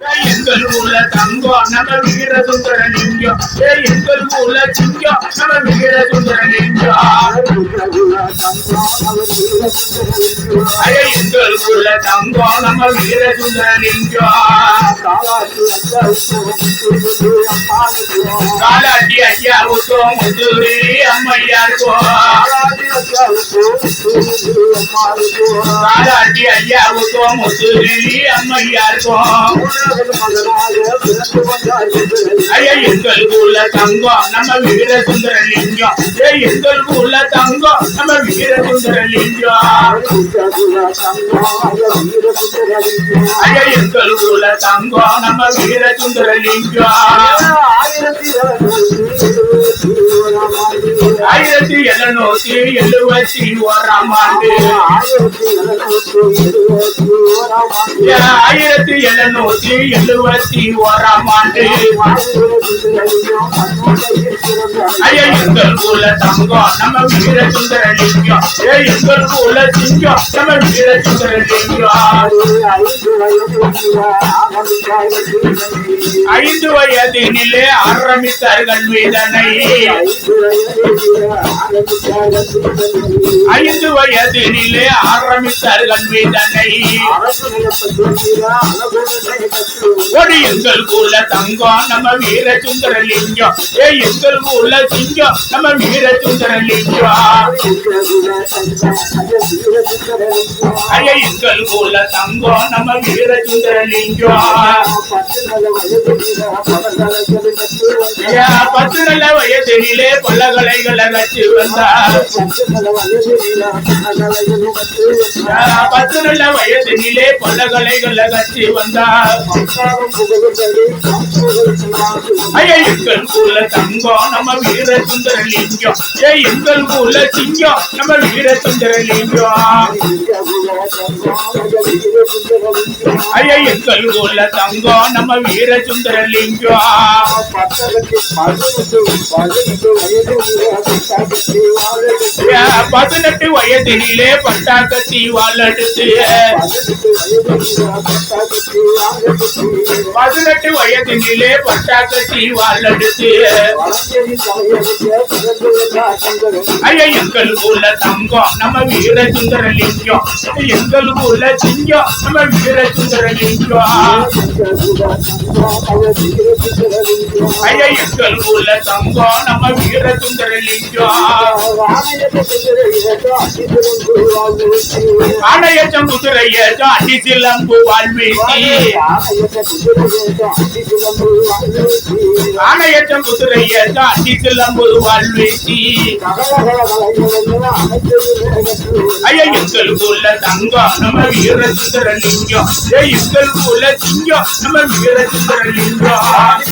எங்கள் ஊர்ல தங்கம் நம்ம வீர சுந்தர லிங்கம். ஏ எங்கள் ஊர்ல சிங்கம் நம்ம வீர சுந்தர லிங்கம். எங்கள் ஊர்ல தங்கம் நம்ம வீர காலாட்டி ஐயாவுக்கும் முதுரி அம்மையாருக்கும் காலாட்டி ஐயாவுக்கும் முதுரி அம்மையாருக்கும் எங்கள் ஊர்ல தங்கம் நம்ம வீர சுந்தர லிங்கம் ஏ எங்கள் ஊர்ல தங்கம் நம்ம வீர சுந்தர லிங்கம் ஐயா எங்கள் ஊர்ல தங்கம் நம்ம வீர சுந்தர லிங்கம் ஆயிரத்தி எழுநூத்தி எழுபத்தி ஓராம் ஆண்டு. ஆயிரத்தி ஆயிரத்தி எழுநூத்தி எழுபத்தி ஓராம் ஆண்டு. எங்கள் ஊர்ல தங்கம் நம்ம வீர சுந்தர லிங்கம் ஏ எங்கள் ஊர்ல சிங்கம் நம்ம வீர சுந்தர லிங்கம் ஐந்து வயதினிலே ஆரம்பித்தார்கள் வேதனை. ஐந்து வயதினிலே ஆரம்பித்தார்கள் வேதனை எங்கள் ஊர்ல தங்கம் நம்ம வீர சுந்தர லிங்கம் ஏ எங்கள் ஊர்ல சிங்கம் நம்ம வீர சுந்தர லிங்கம் ஐயா எங்கள் ஊர்ல தங்கம் நம்ம வீர சுந்தர லிங்கம் பத்து நல்ல வயதினிலே பல்லகலைகளை கட்சி வந்தார் பத்து நல்ல வயதினிலே பல்லகலைகளை கட்சி வந்தார் எங்கள் ஊர்ல தங்கம் நம்ம வீர சுந்தர லிங்கம் ஏ எங்கள் ஊர்ல சிங்கம் நம்ம வீர சுந்தர லிங்கம் ஐயா உள்ள தங்கம் நம்ம வீர சுந்தர லிங்கம் பதினெட்டு வயதினிலே பட்டாக்கத்தி வாழடுத்து பதினெட்டு வயதினிலே பட்டாக்கத்தி வாழடுத்து ஐயா உள்ள தங்கம் நம்ம வீர சுந்தர லிங்கம் எங்கள் ஊர்ல சிங்கம் நம்ம வீர சுந்தர லிங்கம் ஐயா எங்கள் ஊர்ல தங்கம் நம்ம வீர சுந்தர லிங்கம் ஆணையச்சம் குதிரையச்சம் அடி சிலம்பு வாழ்வீசி ஆணையச்சம் குதிரையச்சம் அடி சிலம்பு வாழ்வீசி ஐயா எங்கள் லிங்கம் ஏ சிங்கம். நம்ம வீர